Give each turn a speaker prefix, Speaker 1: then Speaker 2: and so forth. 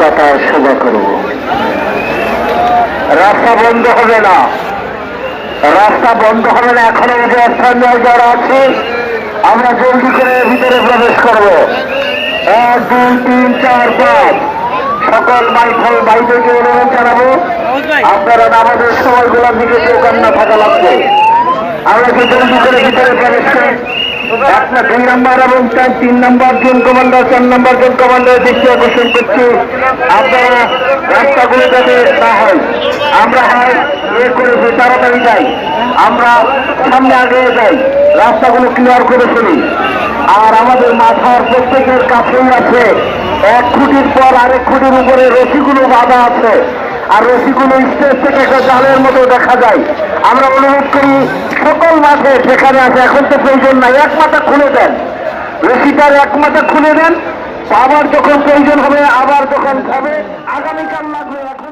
Speaker 1: কথা সোজা করব রাস্তা বন্ধ হবে না। রাস্তা বন্ধ হবে না, এখনও যে স্থানীয় যারা আছে, আমরা জলদি করে ভিতরে প্রবেশ করব। এক দুই তিন চার পাঁচ। সকল মাইফল ভাইদেরকে অনুরোধ জানাব আপনারা নামাজের সময়গুলোর দিকে চৌকান না থাকা লাগবে। আমরা কি জলদি করে ভিতরে প্রবেশ করি। আপনার দুই নম্বর এবং চার তিন নম্বর জোন কমান্ডার চার নম্বর জোন কমান্ডার দৃষ্টি আকর্ষণ করছি। আপনারা রাস্তাগুলো যাতে না হয় আমরা হয় এ করে তাড়াতাড়ি যাই আমরা সামনে আগে যাই রাস্তাগুলো ক্লিয়ার করে ফেলি। আর আমাদের প্রত্যেকের কাছেই আছে। এক খুঁটির পর আরেক খুঁটির উপরে রশিগুলো বাঁধা আছে। আর রশিগুলো স্টেজ থেকে একটা জালের মতো দেখা যায়। আমরা অনুরোধ করি সকল মাঠে যেখানে আছে, এখন তো প্রয়োজন নাই। এক মাথা খুলে দেন। রশিটার এক মাথা খুলে দেন। আবার যখন প্রয়োজন হবে, আবার যখন হবে, আগামীকাল লাগবে।